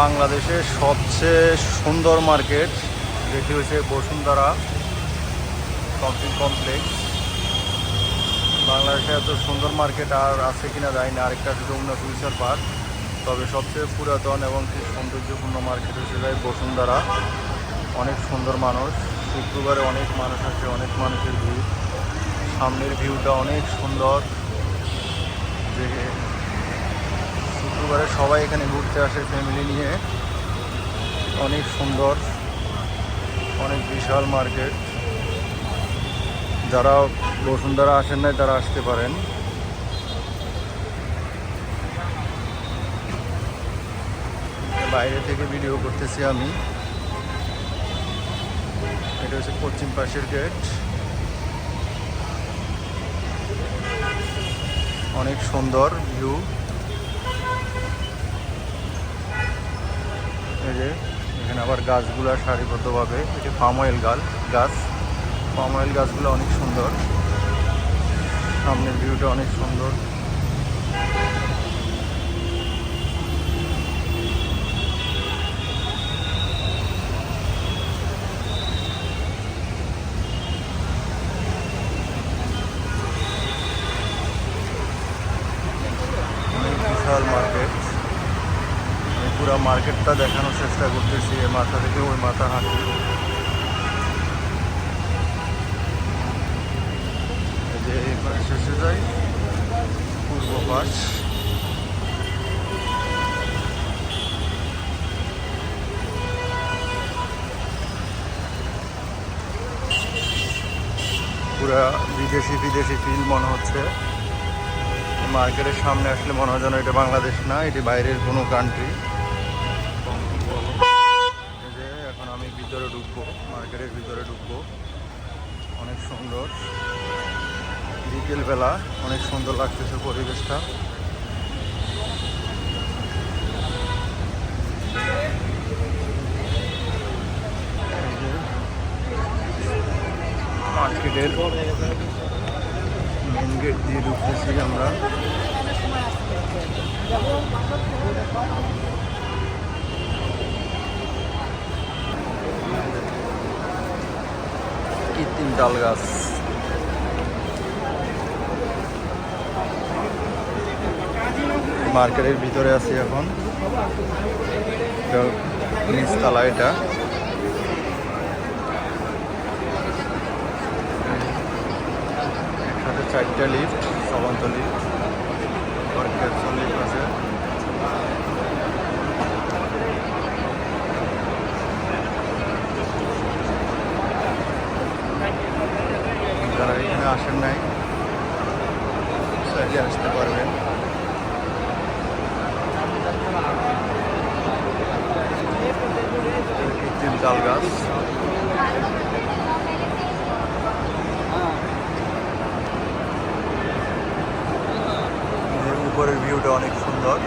বাংলাদেশের সবচেয়ে সুন্দর মার্কেট, যেটি হচ্ছে বসুন্ধরা শপিং কমপ্লেক্স। বাংলাদেশে এত সুন্দর মার্কেট আর আছে কিনা জানি না, আরেকটা যমুনা ফিউচার পার্ক। তবে সবচেয়ে পুরাতন এবং সৌন্দর্যপূর্ণ মার্কেট হচ্ছে যায় বসুন্ধরা। অনেক সুন্দর মানুষ, শুক্রবারে অনেক মানুষ আছে অনেক মানুষের ভিড়। সামনের ভিউটা অনেক সুন্দর যে শুক্রবারে সবাই এখানে ঘুরতে আসে ফ্যামিলি নিয়ে। অনেক সুন্দর, অনেক বিশাল মার্কেট যারা বসুন্ধরা আসেন নাই, তারা আসতে পারেন। বাইরে থেকে ভিডিও করতেছি আমি। এটা হচ্ছে পশ্চিম পাশের গেট অনেক সুন্দর ভিউ এই যে, এখানে আবার গাছগুলো সারিবদ্ধভাবে এটি পাম অয়েল গাল গাছ পাম অয়েল গাছগুলো অনেক সুন্দর। সামনের ভিউটা অনেক সুন্দর। বিশাল মার্কেট পুরো মার্কেটটা দেখানোর চেষ্টা করতেছি এ মাথা থেকে ওই মাথা হাঁটি। শেষে যাই, পূর্ব পাশ। পুরা বিদেশি বিদেশি ফিল মনে হচ্ছে। মার্কেটের সামনে আসলে মনে হয় যেন এটা বাংলাদেশ না, এটি বাইরের কোনো কান্ট্রি এই যে এখন আমি ভিতরে ঢুকবো, মার্কেটের ভিতরে ঢুকবো। অনেক সুন্দর। বিকেলবেলা অনেক সুন্দর লাগতেছে পরিবেশটা। মার্কেটের মেন গেট দিয়ে ঢুকতেছি আমরা কৃত্রিম তাল গাছ। মার্কেটের ভিতরে আছি এখন। নিচতলা এটা। একসাথে চারটা লিফট সবান্ত লিফট আর ক্যাপসন লিফট আছে যারা এখানে আসেন নাই। চাইলে আসতে পারবেন। কৃত্রিম তাল গাছ। উপরের ভিউটা অনেক সুন্দর।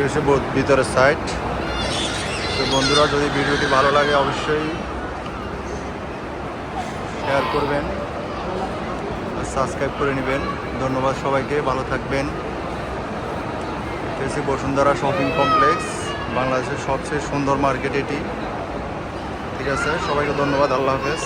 এটি হচ্ছে ভিতরের সাইড তো বন্ধুরা, যদি ভিডিওটি ভালো লাগে, অবশ্যই শেয়ার করবেন আর সাবস্ক্রাইব করে নেবেন। ধন্যবাদ সবাইকে, ভালো থাকবেন। এটি হচ্ছে বসুন্ধরা শপিং কমপ্লেক্স বাংলাদেশের সবচেয়ে সুন্দর মার্কেট এটি। ঠিক আছে, সবাইকে ধন্যবাদ, আল্লাহ হাফেজ।